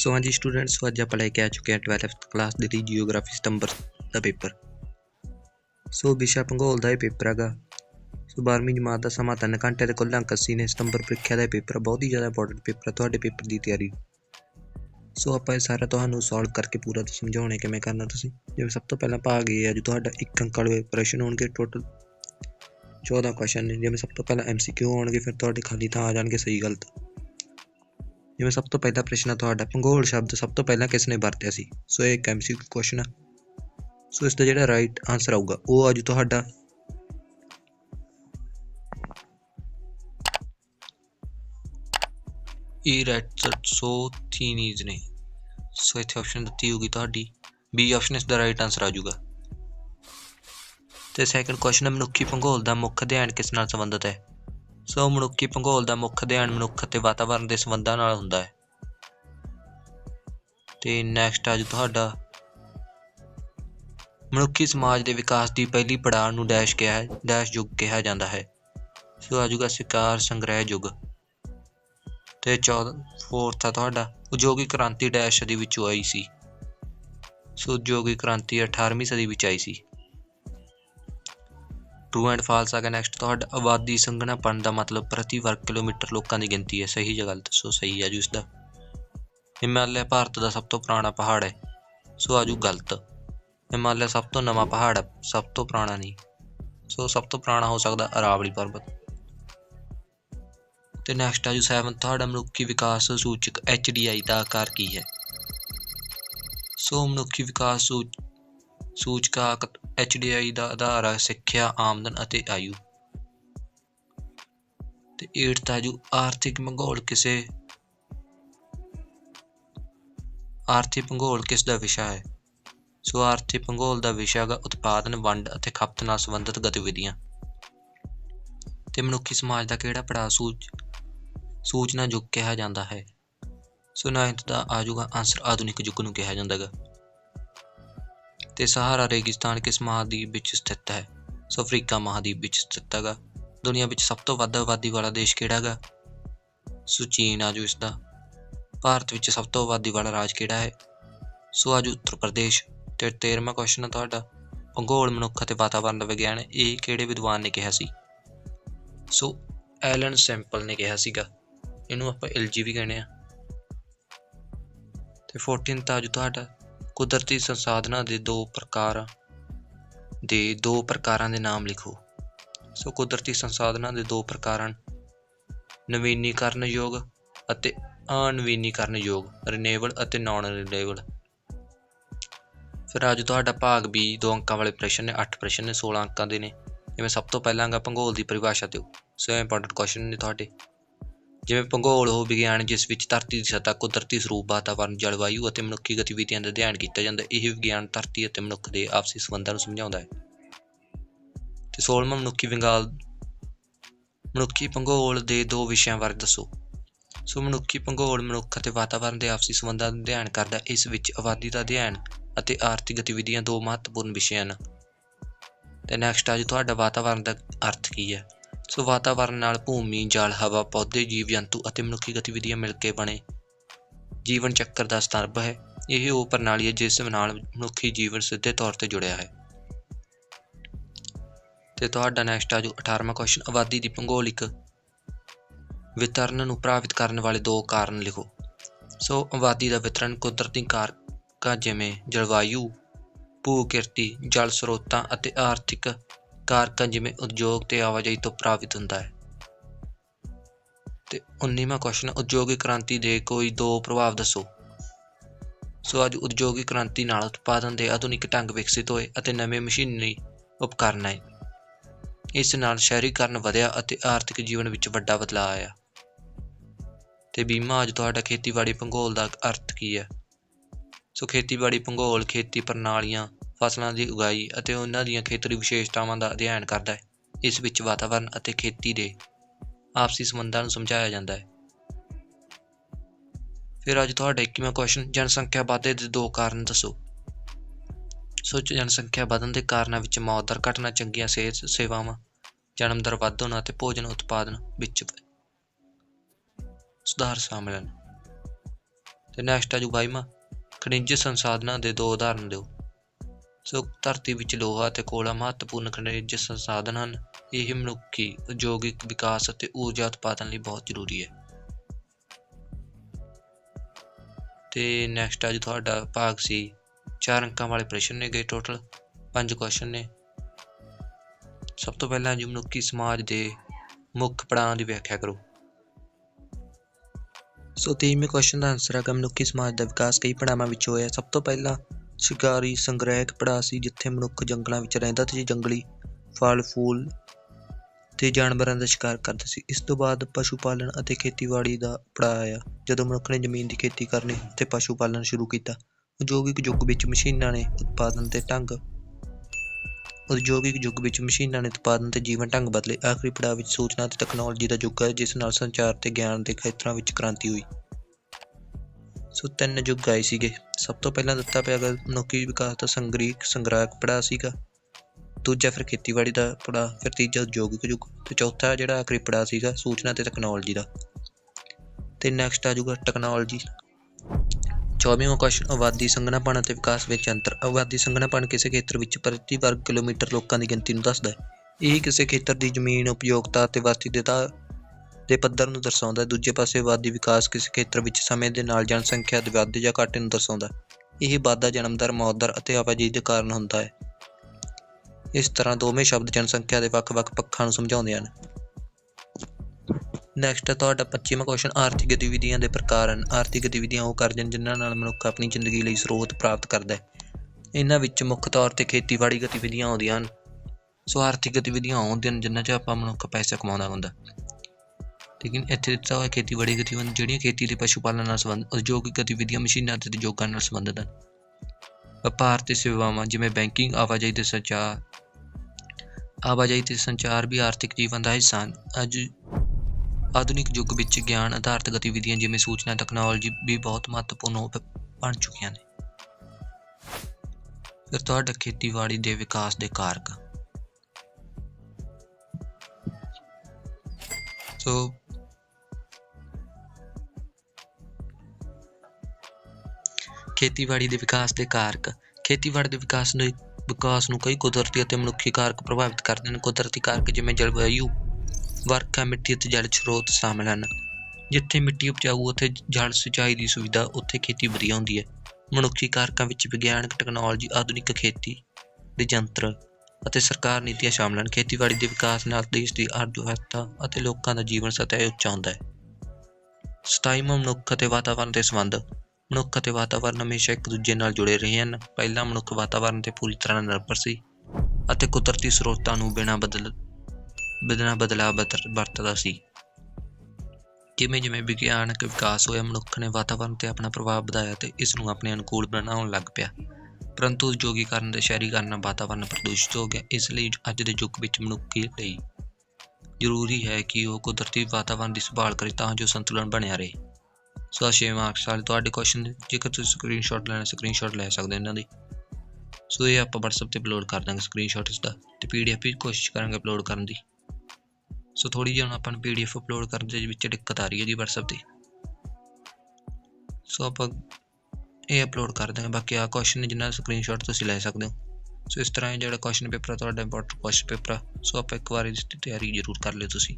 ਸੋ ਹਾਂਜੀ ਸਟੂਡੈਂਟਸ ਸੋ ਅੱਜ ਆਪਾਂ ਲੈ ਕੇ ਆ ਚੁੱਕੇ ਹਾਂ 12th ਕਲਾਸ ਦੇ ਲਈ ਜੀਓਗ੍ਰਾਫੀ ਸਤੰਬਰ ਦਾ ਪੇਪਰ ਸੋ ਵਿਸ਼ਾ ਭੂਗੋਲ ਦਾ ਇਹ ਪੇਪਰ ਹੈਗਾ। ਸੋ 12ਵੀਂ ਜਮਾਤ ਦਾ ਸਮਾਂ 3 ਘੰਟੇ ਤੇ ਕੁੱਲ ਅੰਕ 80 ਨੇ। ਸਤੰਬਰ ਪ੍ਰੀਖਿਆ ਦਾ ਇਹ ਪੇਪਰ ਬਹੁਤ ਹੀ ਜ਼ਿਆਦਾ ਇੰਪੋਰਟੈਂਟ ਪੇਪਰ ਹੈ ਤੁਹਾਡੇ ਪੇਪਰ ਦੀ ਤਿਆਰੀ। ਸੋ ਆਪਾਂ ਇਹ ਸਾਰਾ ਤੁਹਾਨੂੰ ਸੋਲਵ ਕਰਕੇ ਪੂਰਾ ਸਮਝਾਉਣੇ ਕਿਵੇਂ ਕਰਨਾ ਤੁਸੀਂ। ਜਿਵੇਂ ਸਭ ਤੋਂ ਪਹਿਲਾਂ ਭਾਗ ਇਹ ਹੈ ਜੋ, ਤੁਹਾਡਾ ਇੱਕ ਅੰਕ ਵਾਲੇ ਪ੍ਰਸ਼ਨ ਹੋਣਗੇ ਟੋਟਲ 14 ਕੁਐਸਚਨ ਨੇ। ਜਿਵੇਂ ਸਭ ਤੋਂ ਪਹਿਲਾਂ ਐਮਸੀਕਿਊ ਆਉਣਗੇ ਫਿਰ ਤੁਹਾਡੇ ਖਾਲੀ ਥਾਂ ਆ ਜਾਣਗੇ ਸਹੀ ਗਲਤ। ਜਿਵੇਂ ਸਭ ਤੋਂ ਪਹਿਲਾ ਪ੍ਰਸ਼ਨ ਹੈ ਤੁਹਾਡਾ, ਭੂਗੋਲ ਸ਼ਬਦ ਸਭ ਤੋਂ ਪਹਿਲਾਂ ਕਿਸ ਨੇ ਵਰਤਿਆ ਸੀ? ਸੋ ਇਹ ਇੱਕ ਐਮਸੀਕਿਊ ਕੁਐਸਚਨ ਹੈ ਸੋ ਇਸ ਦਾ ਜਿਹੜਾ ਰਾਈਟ ਆਨਸਰ ਆਊਗਾ, ਉਹ ਆ ਜੀ ਤੁਹਾਡਾ। ਈ ਰੈਟਸੋਥੀਨੀਜ਼ ਨੇ ਸੋ ਇੱਥੇ ਆਪਸ਼ਨ ਦਿੱਤੀ ਹੋਊਗੀ ਤੁਹਾਡੀ। ਬੀ ਆਪਸ਼ਨ ਇਸ ਦਾ ਰਾਈਟ ਆਨਸਰ ਆ ਜਾਊਗਾ ਤੇ ਸੈਕੰਡ ਕੁਐਸਚਨ ਹੈ ਮਨੁੱਖੀ ਭੂਗੋਲ ਦਾ ਮੁੱਖ ਅਧਿਐਨ ਕਿਸ ਨਾਲ ਸੰਬੰਧਿਤ ਹੈ? ਸੋ ਮਨੁੱਖੀ ਭੂਗੋਲ ਦਾ ਮੁੱਖ ਅਧਿਐਨ ਮਨੁੱਖ ਅਤੇ ਵਾਤਾਵਰਣ ਦੇ ਸੰਬੰਧਾਂ ਨਾਲ ਹੁੰਦਾ ਹੈ। ਤੇ ਨੈਕਸਟ ਆ ਜੀ ਤੁਹਾਡਾ। ਮਨੁੱਖੀ ਸਮਾਜ ਦੇ ਵਿਕਾਸ ਦੀ ਪਹਿਲੀ ਪੜਾਅ ਨੂੰ ਡੈਸ਼ ਕਿਹਾ ਹੈ ਡੈਸ਼ ਯੁੱਗ ਕਿਹਾ ਜਾਂਦਾ ਹੈ। ਸੋ ਆਜੂਗਾ ਸ਼ਿਕਾਰ ਸੰਗ੍ਰਹਿ ਯੁੱਗ। ਤੇ 14 ਫੋਰਥ ਆ ਤੁਹਾਡਾ। ਉਦਯੋਗਿਕ ਕ੍ਰਾਂਤੀ ਡੈਸ਼ ਸਦੀ ਵਿੱਚ ਆਈ ਸੀ। ਸੋ ਉਦਯੋਗਿਕ ਕ੍ਰਾਂਤੀ 18ਵੀਂ ਸਦੀ ਵਿੱਚ ਆਈ ਸੀ। ਟਰੂ ਐਂਡ ਫਾਲਸ ਆ ਗਿਆ ਨੈਕਸਟ ਤੁਹਾਡਾ ਆਬਾਦੀ ਸੰਘਣਾਪਣ ਦਾ ਮਤਲਬ ਪ੍ਰਤੀ ਵਰਗ ਕਿਲੋਮੀਟਰ ਲੋਕਾਂ ਦੀ ਗਿਣਤੀ ਹੈ। ਸਹੀ ਜਾਂ ਗਲਤ ਸੋ ਸਹੀ ਹੈ ਜੀ ਉਸਦਾ। ਹਿਮਾਲਿਆ ਭਾਰਤ ਦਾ ਸਭ ਤੋਂ ਪੁਰਾਣਾ ਪਹਾੜ ਹੈ। ਸੋ ਆਜੂ ਗਲਤ। ਹਿਮਾਲਿਆ ਸਭ ਤੋਂ ਨਵਾਂ ਪਹਾੜ ਹੈ, ਸਭ ਤੋਂ ਪੁਰਾਣਾ ਨਹੀਂ। ਸੋ ਸਭ ਤੋਂ ਪੁਰਾਣਾ ਹੋ ਸਕਦਾ ਅਰਾਵਲੀ ਪਰਬਤ। ਤੇ ਨੈਕਸਟ ਆ ਜੂ 7 ਤੁਹਾਡਾ ਮਨੁੱਖੀ ਵਿਕਾਸ ਸੂਚਕ HDI ਦਾ ਆਕਾਰ ਕੀ ਹੈ? ਸੋ ਮਨੁੱਖੀ ਵਿਕਾਸ ਐਚ ਡੀ ਆਈ ਦਾ ਆਧਾਰ ਹੈ ਸਿੱਖਿਆ, ਆਮਦਨ ਅਤੇ ਆਯੂ। ਤੇ 8th ਆਜੂ ਆਰਥਿਕ ਭੂਗੋਲ ਕਿਸੇ ਆਰਥਿਕ ਭੂਗੋਲ ਕਿਸ ਦਾ ਵਿਸ਼ਾ ਹੈ? ਸੋ ਆਰਥਿਕ ਭੂਗੋਲ ਦਾ ਵਿਸ਼ਾ ਹੈ ਉਤਪਾਦਨ, ਵੰਡ ਅਤੇ ਖਪਤ ਨਾਲ ਸੰਬੰਧਿਤ ਗਤੀਵਿਧੀਆਂ। ਤੇ ਮਨੁੱਖੀ ਸਮਾਜ ਦਾ ਕਿਹੜਾ ਪੜਾਅ ਸੂਚ ਸੂਚਨਾ ਯੁੱਗ ਕਿਹਾ ਜਾਂਦਾ ਹੈ? ਸੋ 9th ਦਾ ਆਜੂਗਾ ਆਂਸਰ ਆਧੁਨਿਕ ਯੁੱਗ ਨੂੰ ਕਿਹਾ ਜਾਂਦਾ ਹੈ ਤੇ ਸਹਾਰਾ ਰੇਗਿਸਤਾਨ ਕਿਸ ਮਹਾਦੀਪ ਵਿੱਚ ਸਥਿਤ ਹੈ? ਸੋ ਅਫਰੀਕਾ ਮਹਾਦੀਪ ਵਿੱਚ ਸਥਿਤ ਹੈਗਾ। ਦੁਨੀਆ ਵਿੱਚ ਸਭ ਤੋਂ ਵੱਧ ਆਬਾਦੀ ਵਾਲਾ ਦੇਸ਼ ਕਿਹੜਾ ਹੈਗਾ? ਸੋ ਚੀਨ ਆਜੂ ਇਸ ਦਾ ਭਾਰਤ ਵਿੱਚ ਸਭ ਤੋਂ ਆਬਾਦੀ ਵਾਲਾ ਰਾਜ ਕਿਹੜਾ ਹੈ? ਸੋ ਆਜੂ ਉੱਤਰ ਪ੍ਰਦੇਸ਼। ਤੇ 13ਵਾਂ ਕੁਐਸਚਨ ਹੈ ਤੁਹਾਡਾ। ਭੂਗੋਲ, ਮਨੁੱਖ ਅਤੇ ਵਾਤਾਵਰਣ ਵਿਗਿਆਨ, ਇਹ ਕਿਹੜੇ ਵਿਦਵਾਨ ਨੇ ਕਿਹਾ ਸੀ? ਸੋ ਐਲਨ ਸੈਂਪਲ ਨੇ ਕਿਹਾ ਸੀਗਾ। ਇਹਨੂੰ ਆਪਾਂ ਐਲਜੀ ਵੀ ਕਹਿੰਦੇ ਆ ਤੇ 14th ਆਜੂ ਤੁਹਾਡਾ। ਕੁਦਰਤੀ ਸੰਸਾਧਨਾਂ ਦੇ ਦੋ ਪ੍ਰਕਾਰ ਦੇ ਦੋ ਪ੍ਰਕਾਰਾਂ ਦੇ ਨਾਮ ਲਿਖੋ। ਸੋ ਕੁਦਰਤੀ ਸੰਸਾਧਨਾਂ ਦੇ ਦੋ ਪ੍ਰਕਾਰ ਹਨ। ਨਵੀਨੀਕਰਨਯੋਗ ਅਤੇ ਅਨਵੀਨੀਕਰਨਯੋਗ ਰੀਨੇਬਲ ਅਤੇ ਨਾਨ ਰੀਨੇਬਲ ਫਿਰ ਅੱਜ ਤੁਹਾਡਾ ਭਾਗ B ਦੋ ਅੰਕਾਂ ਵਾਲੇ ਪ੍ਰਸ਼ਨ ਨੇ 8 ਪ੍ਰਸ਼ਨ ਨੇ 16 ਅੰਕਾਂ ਦੇ ਨੇ। ਜਿਵੇਂ ਸਭ ਤੋਂ ਪਹਿਲਾਂ ਅੰਗਾ ਭੂਗੋਲ ਦੀ ਪਰਿਭਾਸ਼ਾ ਦਿਓ। ਸੋ ਇੰਪੋਰਟੈਂਟ ਕੁਐਸਚਨ ਨੇ ਤੁਹਾਡੇ। ਜਿਵੇਂ ਭੂਗੋਲ ਉਹ ਵਿਗਿਆਨ ਜਿਸ ਵਿੱਚ ਧਰਤੀ ਦੀ ਸਤ੍ਹਾ, ਕੁਦਰਤੀ ਸਰੂਪ ਵਾਤਾਵਰਣ ਜਲਵਾਯੂ ਅਤੇ ਮਨੁੱਖੀ ਗਤੀਵਿਧੀਆਂ ਦਾ ਅਧਿਐਨ ਕੀਤਾ ਜਾਂਦਾ, ਇਹ ਵਿਗਿਆਨ ਧਰਤੀ ਅਤੇ ਮਨੁੱਖ ਦੇ ਆਪਸੀ ਸੰਬੰਧਾਂ ਨੂੰ ਸਮਝਾਉਂਦਾ ਹੈ। ਤੇ 16ਵਾਂ ਮਨੁੱਖੀ ਵਿਗਾਲ, ਮਨੁੱਖੀ ਭੂਗੋਲ ਦੇ ਦੋ ਵਿਸ਼ਿਆਂ ਬਾਰੇ ਦੱਸੋ। ਸੋ ਮਨੁੱਖੀ ਭੂਗੋਲ ਮਨੁੱਖ ਅਤੇ ਵਾਤਾਵਰਣ ਦੇ ਆਪਸੀ ਸੰਬੰਧਾਂ ਦਾ ਅਧਿਐਨ ਕਰਦਾ, ਇਸ ਵਿੱਚ ਆਬਾਦੀ ਦਾ ਅਧਿਐਨ ਅਤੇ ਆਰਥਿਕ ਗਤੀਵਿਧੀਆਂ ਦੋ ਮਹੱਤਵਪੂਰਨ ਵਿਸ਼ੇ ਹਨ। ਤੇ ਨੈਕਸਟ ਆ ਜੀ, ਤੁਹਾਡਾ ਵਾਤਾਵਰਣ ਦਾ ਅਰਥ ਕੀ ਹੈ? ਸੋ ਵਾਤਾਵਰਣ ਨਾਲ ਭੂਮੀ, ਜਲ, ਹਵਾ, ਪੌਦੇ, ਜੀਵ, ਜੰਤੂ ਅਤੇ ਮਨੁੱਖੀ ਗਤੀਵਿਧੀਆਂ ਮਿਲ ਕੇ ਬਣੇ। ਜੀਵਨ ਚੱਕਰ ਦਾ ਸਤੰਭ ਹੈ। ਇਹ ਉਹ ਪ੍ਰਣਾਲੀ ਹੈ ਜਿਸ ਨਾਲ ਮਨੁੱਖੀ ਜੀਵਨ ਸਿੱਧੇ ਤੌਰ ਤੇ ਜੁੜਿਆ ਹੈ। ਤੇ ਤੁਹਾਡਾ ਨੈਕਸਟ ਆ ਜੋ 18ਵਾਂ ਕੁਐਸਚਨ ਆਬਾਦੀ ਦੀ ਭੂਗੋਲਿਕ ਵਿਤਰਨ ਨੂੰ ਪ੍ਰਭਾਵਿਤ ਕਰਨ ਵਾਲੇ ਦੋ ਕਾਰਨ ਲਿਖੋ। ਸੋ ਆਬਾਦੀ ਦਾ ਵਿਤਰਨ ਕੁਦਰਤੀ ਕਾਰਕਾਂ ਜਿਵੇਂ ਜਲਵਾਯੂ, ਭੂਕਿਰਤੀ, ਜਲ ਸਰੋਤਾਂ ਅਤੇ ਆਰਥਿਕ ਕਾਰਕਾਂ ਜਿਵੇਂ ਉਦਯੋਗ ਤੇ ਆਵਾਜਾਈ ਤੋਂ ਪ੍ਰਭਾਵਿਤ ਹੁੰਦਾ ਹੈ। ਤੇ 19ਵਾਂ ਕੁਐਸਚਨ ਉਦਯੋਗਿਕ ਕ੍ਰਾਂਤੀ ਦੇ ਕੋਈ ਦੋ ਪ੍ਰਭਾਵ ਦੱਸੋ। ਸੋ ਅੱਜ ਉਦਯੋਗਿਕ ਕ੍ਰਾਂਤੀ ਨਾਲ ਉਤਪਾਦਨ ਦੇ ਆਧੁਨਿਕ ਢੰਗ ਵਿਕਸਿਤ ਹੋਏ ਅਤੇ ਨਵੇਂ ਮਸ਼ੀਨਰੀ ਉਪਕਰਨ ਆਏ। ਇਸ ਨਾਲ ਸ਼ਹਿਰੀਕਰਨ ਵਧਿਆ ਅਤੇ ਆਰਥਿਕ ਜੀਵਨ ਵਿੱਚ ਵੱਡਾ ਬਦਲਾਅ ਆਇਆ। ਤੇ ਬੀਮਾ, ਅੱਜ ਤੁਹਾਡਾ ਖੇਤੀਬਾੜੀ ਭੂਗੋਲ ਦਾ ਅਰਥ ਕੀ ਹੈ? ਸੋ ਖੇਤੀਬਾੜੀ ਭੂਗੋਲ, ਖੇਤੀ ਪ੍ਰਣਾਲੀਆਂ ਫਸਲਾਂ ਦੀ ਉਗਾਈ ਅਤੇ ਉਹਨਾਂ ਦੀਆਂ ਖੇਤਰੀ ਵਿਸ਼ੇਸ਼ਤਾਵਾਂ ਦਾ ਅਧਿਐਨ ਕਰਦਾ ਹੈ। ਇਸ ਵਿੱਚ ਵਾਤਾਵਰਣ ਅਤੇ ਖੇਤੀ ਦੇ ਆਪਸੀ ਸੰਬੰਧਾਂ ਨੂੰ ਸਮਝਾਇਆ ਜਾਂਦਾ ਹੈ। ਫਿਰ ਅੱਜ ਤੁਹਾਡਾ 21ਵਾਂ ਕੁਐਸਚਨ ਜਨਸੰਖਿਆ ਵਾਧੇ ਦੇ ਦੋ ਕਾਰਨ ਦੱਸੋ। ਸੋ ਜਨਸੰਖਿਆ ਵਧਣ ਦੇ ਕਾਰਨਾਂ ਵਿੱਚ ਮੌਤ ਦਰ ਘਟਨਾ ਚੰਗੀਆਂ ਸਿਹਤ ਸੇਵਾਵਾਂ, ਜਨਮ ਦਰ ਵੱਧ ਹੋਣਾ ਅਤੇ ਭੋਜਨ ਉਤਪਾਦਨ ਵਿੱਚ ਸੁਧਾਰ ਸ਼ਾਮਲ ਹਨ। ਤੇ ਨੈਕਸਟ ਆ ਜੂ 22ਵਾਂ ਖਣਿਜ ਸੰਸਾਧਨਾਂ ਦੇ ਦੋ ਉਦਾਹਰਨ ਦਿਓ। ਸੋ ਧਰਤੀ ਵਿੱਚ ਲੋਹਾ ਅਤੇ ਕੋਲਾ ਮਹੱਤਵਪੂਰਨ ਖਣਿਜ ਸੰਸਾਧਨ ਹਨ। ਇਹ ਮਨੁੱਖੀ, ਉਦਯੋਗਿਕ ਵਿਕਾਸ ਅਤੇ ਊਰਜਾ ਉਤਪਾਦਨ ਲਈ ਬਹੁਤ ਜ਼ਰੂਰੀ ਹੈ। ਤੇ ਨੈਕਸਟ ਅੱਜ ਤੁਹਾਡਾ ਭਾਗ ਸੀ, ਚਾਰ ਅੰਕਾਂ ਵਾਲੇ ਪ੍ਰਸ਼ਨ ਨੇ ਗਏ ਟੋਟਲ ਪੰਜ ਕੁਐਸਚਨ ਨੇ। ਸਭ ਤੋਂ ਪਹਿਲਾਂ ਜੀ ਮਨੁੱਖੀ ਸਮਾਜ ਦੇ ਮੁੱਖ ਪੜਾਅ ਦੀ ਵਿਆਖਿਆ ਕਰੋ। ਸੋ ਤੀਜਵੇਂ ਕੁਐਸਚਨ ਦਾ ਆਨਸਰ ਹੈਗਾ ਮਨੁੱਖੀ ਸਮਾਜ ਦਾ ਵਿਕਾਸ ਕਈ ਪੜਾਵਾਂ ਵਿੱਚ ਹੋਇਆ। ਸਭ ਤੋਂ ਪਹਿਲਾਂ ਸ਼ਿਕਾਰੀ ਸੰਗ੍ਰਹਿਕ ਪੜਾਅ ਸੀ ਜਿੱਥੇ ਮਨੁੱਖ ਜੰਗਲਾਂ ਵਿੱਚ ਰਹਿੰਦਾ ਤੇ ਜੰਗਲੀ ਫਲ, ਫੂਲ ਤੇ ਜਾਨਵਰਾਂ ਦਾ ਸ਼ਿਕਾਰ ਕਰਦਾ ਸੀ। ਇਸ ਤੋਂ ਬਾਅਦ ਪਸ਼ੂ ਪਾਲਣ ਅਤੇ ਖੇਤੀਬਾੜੀ ਦਾ ਪੜਾਅ ਆਇਆ, ਜਦੋਂ ਮਨੁੱਖ ਨੇ ਜ਼ਮੀਨ ਦੀ ਖੇਤੀ ਕਰਨੀ ਤੇ ਪਸ਼ੂ ਪਾਲਣ ਸ਼ੁਰੂ ਕੀਤਾ। ਉਦਯੋਗਿਕ ਯੁੱਗ ਵਿੱਚ ਮਸ਼ੀਨਾਂ ਨੇ ਉਤਪਾਦਨ ਤੇ ਢੰਗ ਉਦਯੋਗਿਕ ਯੁੱਗ ਵਿੱਚ ਮਸ਼ੀਨਾਂ ਨੇ ਉਤਪਾਦਨ ਤੇ ਜੀਵਨ ਢੰਗ ਬਦਲੇ। ਆਖਰੀ ਪੜਾਅ ਵਿੱਚ ਸੂਚਨਾ ਤੇ ਤਕਨਾਲੋਜੀ ਦਾ ਯੁੱਗ ਹੈ, ਜਿਸ ਨਾਲ ਸੰਚਾਰ ਤੇ ਗਿਆਨ ਦੇ ਖੇਤਰਾਂ ਵਿੱਚ ਕ੍ਰਾਂਤੀ ਹੋਈ। ਸੋ ਤਿੰਨ ਯੁੱਗ ਆਏ ਸੀਗੇ। ਸਭ ਤੋਂ ਪਹਿਲਾਂ ਦਿੱਤਾ ਪਿਆ ਗਾ, ਮਨੁੱਖੀ ਵਿਕਾਸ ਦਾ ਸੰਗ੍ਰਹਿਕ ਸੰਗ੍ਰਾਹਕ ਪੜਾਅ ਸੀਗਾ। ਦੂਜਾ ਫਿਰ ਖੇਤੀਬਾੜੀ ਦਾ ਪੜਾਅ, ਫਿਰ ਤੀਜਾ ਉਦਯੋਗਿਕ ਯੁੱਗ, ਤੇ ਚੌਥਾ ਜਿਹੜਾ ਆਖਰੀ ਪੜਾਅ ਸੀਗਾ ਸੂਚਨਾ ਤੇ ਤਕਨਾਲੋਜੀ ਦਾ। ਤੇ ਨੈਕਸਟ ਆ ਜਾਊਗਾ ਟੈਕਨੋਲੋਜੀ 24ਵਾਂ ਕੁਐਸਚਨ ਆਬਾਦੀ ਸੰਘਣਾਪਣ ਅਤੇ ਵਿਕਾਸ ਵਿੱਚ ਅੰਤਰ, ਆਬਾਦੀ ਸੰਘਣਾਪਣ ਕਿਸੇ ਖੇਤਰ ਵਿੱਚ ਪ੍ਰਤੀ ਵਰਗ ਕਿਲੋਮੀਟਰ ਲੋਕਾਂ ਦੀ ਗਿਣਤੀ ਨੂੰ ਦੱਸਦਾ ਹੈ। ਇਹ ਕਿਸੇ ਖੇਤਰ ਦੀ ਜ਼ਮੀਨ, ਉਪਯੋਗਤਾ ਅਤੇ ਵਸਤੀ ਦੇ ਦਾ ਦੇ ਪੱਧਰ ਨੂੰ ਦਰਸਾਉਂਦਾ ਹੈ। ਦੂਜੇ ਪਾਸੇ ਆਬਾਦੀ ਵਿਕਾਸ ਕਿਸੇ ਖੇਤਰ ਵਿੱਚ ਸਮੇਂ ਦੇ ਨਾਲ ਜਨਸੰਖਿਆ ਦੇ ਵਾਧੇ ਜਾਂ ਘਾਟੇ ਨੂੰ ਦਰਸਾਉਂਦਾ ਇਹ ਵਾਧਾ ਜਨਮਦਰ ਮੌਤ ਦਰ ਅਤੇ ਆਵਾਜਾਈ ਦੇ ਕਾਰਨ ਹੁੰਦਾ ਹੈ। ਇਸ ਤਰ੍ਹਾਂ ਦੋਵੇਂ ਸ਼ਬਦ ਜਨਸੰਖਿਆ ਦੇ ਵੱਖ-ਵੱਖ ਪੱਖਾਂ ਨੂੰ ਸਮਝਾਉਂਦੇ ਹਨ। ਨੈਕਸਟ ਹੈ, ਤੁਹਾਡਾ 25ਵਾਂ ਕੁਐਸਚਨ ਆਰਥਿਕ ਗਤੀਵਿਧੀਆਂ ਦੇ ਪ੍ਰਕਾਰ ਹਨ। ਆਰਥਿਕ ਗਤੀਵਿਧੀਆਂ ਉਹ ਕਾਰਜ ਹਨ ਜਿਨ੍ਹਾਂ ਨਾਲ ਮਨੁੱਖ ਆਪਣੀ ਜ਼ਿੰਦਗੀ ਲਈ ਸਰੋਤ ਪ੍ਰਾਪਤ ਕਰਦਾ ਹੈ। ਇਹਨਾਂ ਵਿੱਚ ਮੁੱਖ ਤੌਰ ਤੇ ਖੇਤੀਬਾੜੀ ਗਤੀਵਿਧੀਆਂ ਆਉਂਦੀਆਂ ਹਨ। ਸੋ ਆਰਥਿਕ ਗਤੀਵਿਧੀਆਂ ਆਉਂਦੀਆਂ ਹਨ ਜਿਨ੍ਹਾਂ 'ਚ ਆਪਾਂ ਮਨੁੱਖ ਪੈਸਾ ਕਮਾਉਂਦਾ ਹੁੰਦਾ। ਲੇਕਿਨ ਇੱਥੇ ਦਿੱਤਾ ਹੋਇਆ ਖੇਤੀਬਾੜੀ ਗਤੀਵਿਧੀਆਂ, ਜਿਹੜੀਆਂ ਖੇਤੀ ਤੇ ਪਸ਼ੂ ਪਾਲਣ ਨਾਲ ਸੰਬੰਧ ਉਦਯੋਗਿਕ ਗਤੀਵਿਧੀਆਂ, ਮਸ਼ੀਨਾਂ ਅਤੇ ਉਦਯੋਗਾਂ ਨਾਲ ਸੰਬੰਧਿਤ ਹਨ। ਵਪਾਰ ਤੇ ਸੇਵਾਵਾਂ, ਜਿਵੇਂ ਬੈਂਕਿੰਗ ਆਵਾਜਾਈ ਤੇ ਸੰਚਾਰ ਆਵਾਜਾਈ ਤੇ ਸੰਚਾਰ ਵੀ ਆਰਥਿਕ ਜੀਵਨ ਦਾ ਹਿੱਸਾ ਹਨ। ਅੱਜ ਆਧੁਨਿਕ ਯੁੱਗ ਵਿੱਚ ਗਿਆਨ ਆਧਾਰਿਤ ਗਤੀਵਿਧੀਆਂ ਜਿਵੇਂ ਸੂਚਨਾ ਤਕਨਾਲੋਜੀ ਵੀ ਬਹੁਤ ਮਹੱਤਵਪੂਰਨ ਹੋ ਬਣ ਚੁੱਕੀਆਂ ਨੇ। ਫਿਰ ਤੁਹਾਡਾ ਖੇਤੀਬਾੜੀ ਦੇ ਵਿਕਾਸ ਦੇ ਕਾਰਕ। ਸੋ ਖੇਤੀਬਾੜੀ ਦੇ ਵਿਕਾਸ ਦੇ ਕਾਰਕ। ਖੇਤੀਬਾੜੀ ਦੇ ਵਿਕਾਸ ਨੂੰ ਵਿਕਾਸ ਨੂੰ ਕਈ ਕੁਦਰਤੀ ਅਤੇ ਮਨੁੱਖੀ ਕਾਰਕ ਪ੍ਰਭਾਵਿਤ ਕਰਦੇ ਹਨ। ਕੁਦਰਤੀ ਕਾਰਕ ਜਿਵੇਂ ਜਲਵਾਯੂ, ਵਰਖਾ ਮਿੱਟੀ ਅਤੇ ਜਲ ਸਰੋਤ ਸ਼ਾਮਲ ਹਨ। ਜਿੱਥੇ ਮਿੱਟੀ ਉਪਜਾਊ, ਉੱਥੇ ਜਲ ਸਿੰਚਾਈ ਦੀ ਸੁਵਿਧਾ, ਉੱਥੇ ਖੇਤੀ ਵਧੀਆ ਹੁੰਦੀ ਹੈ। ਮਨੁੱਖੀ ਕਾਰਕਾਂ ਵਿੱਚ ਵਿਗਿਆਨਕ ਟੈਕਨੋਲੋਜੀ ਆਧੁਨਿਕ ਖੇਤੀ ਦੇ ਯੰਤਰ ਅਤੇ ਸਰਕਾਰ ਨੀਤੀਆਂ ਸ਼ਾਮਲ ਹਨ। ਖੇਤੀਬਾੜੀ ਦੇ ਵਿਕਾਸ ਨਾਲ ਦੇਸ਼ ਦੀ ਅਰਥਵਿਵਸਥਾ ਅਤੇ ਲੋਕਾਂ ਦਾ ਜੀਵਨ ਸਤਹ ਉੱਚਾ ਹੁੰਦਾ ਹੈ। ਸਤਾਈਵਾਂ ਮਨੁੱਖ ਅਤੇ ਵਾਤਾਵਰਣ ਦੇ ਸੰਬੰਧ ਮਨੁੱਖ ਅਤੇ ਵਾਤਾਵਰਣ ਹਮੇਸ਼ਾ ਇੱਕ ਦੂਜੇ ਨਾਲ ਜੁੜੇ ਰਹੇ ਹਨ। ਪਹਿਲਾਂ ਮਨੁੱਖ ਵਾਤਾਵਰਣ ਤੇ ਪੂਰੀ ਤਰ੍ਹਾਂ ਨਿਰਭਰ ਸੀ ਅਤੇ ਕੁਦਰਤੀ ਸਰੋਤਾਂ ਨੂੰ ਬਿਨਾਂ ਬਦਲ, ਬਿਨਾਂ ਬਦਲਾਅ ਬਤਰ- ਵਰਤਦਾ ਸੀ। ਜਿਵੇਂ ਜਿਵੇਂ ਵਿਗਿਆਨਕ ਵਿਕਾਸ ਹੋਇਆ, ਮਨੁੱਖ ਨੇ ਵਾਤਾਵਰਣ ਤੇ ਆਪਣਾ ਪ੍ਰਭਾਵ ਵਧਾਇਆ ਤੇ ਇਸ ਨੂੰ ਆਪਣੇ ਅਨੁਕੂਲ ਬਣਾਉਣ ਲੱਗ ਪਿਆ। ਪਰੰਤੂ ਉਦਯੋਗੀਕਰਨ ਤੇ ਸ਼ਹਿਰੀਕਰਨ ਨਾਲ ਵਾਤਾਵਰਣ ਪ੍ਰਦੂਸ਼ਿਤ ਹੋ ਗਿਆ। ਇਸ ਲਈ ਅੱਜ ਦੇ ਯੁੱਗ ਵਿੱਚ ਮਨੁੱਖੀ ਲਈ ਜ਼ਰੂਰੀ ਹੈ ਕਿ ਉਹ ਕੁਦਰਤੀ ਵਾਤਾਵਰਣ ਦੀ ਸੰਭਾਲ ਕਰੇ ਤਾਂ ਜੋ ਸੰਤੁਲਨ ਬਣਿਆ ਰਹੇ। ਸੋ ਆਹ ਛੇ ਮਾਰਕਸ ਵਾਲੇ ਤੁਹਾਡੇ ਕੁਐਸਚਨ ਨੇ ਜੇਕਰ ਤੁਸੀਂ ਸਕਰੀਨਸ਼ਾਟ ਲੈਣਾ ਸਕਰੀਨਸ਼ਾਟ ਲੈ ਸਕਦੇ ਹੋ ਇਹਨਾਂ ਦੀ। ਸੋ ਇਹ ਆਪਾਂ WhatsApp ਤੇ ਅਪਲੋਡ ਕਰ ਦਾਂਗੇ ਸਕਰੀਨਸ਼ਾਟ ਇਸ ਦਾ ਤੇ PDF ਵੀ ਕੋਸ਼ਿਸ਼ ਕਰਾਂਗੇ ਅਪਲੋਡ ਕਰਨ ਦੀ। ਸੋ ਥੋੜੀ ਜਿਹੀ ਹੁਣ ਆਪਾਂ ਨੂੰ PDF ਅਪਲੋਡ ਕਰਨ ਦੇ ਵਿੱਚ ਦਿੱਕਤ ਆ ਰਹੀ ਹੈ ਜੀ WhatsApp ਤੇ। ਸੋ ਆਪਾਂ ਇਹ ਅਪਲੋਡ ਕਰ ਦਾਂਗੇ, ਬਾਕੀ ਆ ਕੁਐਸਚਨ ਨੇ ਜਿਨ੍ਹਾਂ ਦਾ ਸਕਰੀਨਸ਼ਾਟ ਤੁਸੀਂ ਲੈ ਸਕਦੇ ਹੋ। ਸੋ ਇਸ ਤਰ੍ਹਾਂ ਇਹ ਜਿਹੜਾ ਕੁਐਸਚਨ ਪੇਪਰ ਆ, ਤੁਹਾਡਾ ਇੰਪੋਰਟੈਂਟ ਕੁਐਸਚਨ ਪੇਪਰ ਆ। ਸੋ ਆਪਾਂ ਇੱਕ ਵਾਰ ਇਸ ਦੀ ਤਿਆਰੀ ਜ਼ਰੂਰ ਕਰ ਲਿਓ ਤੁਸੀਂ।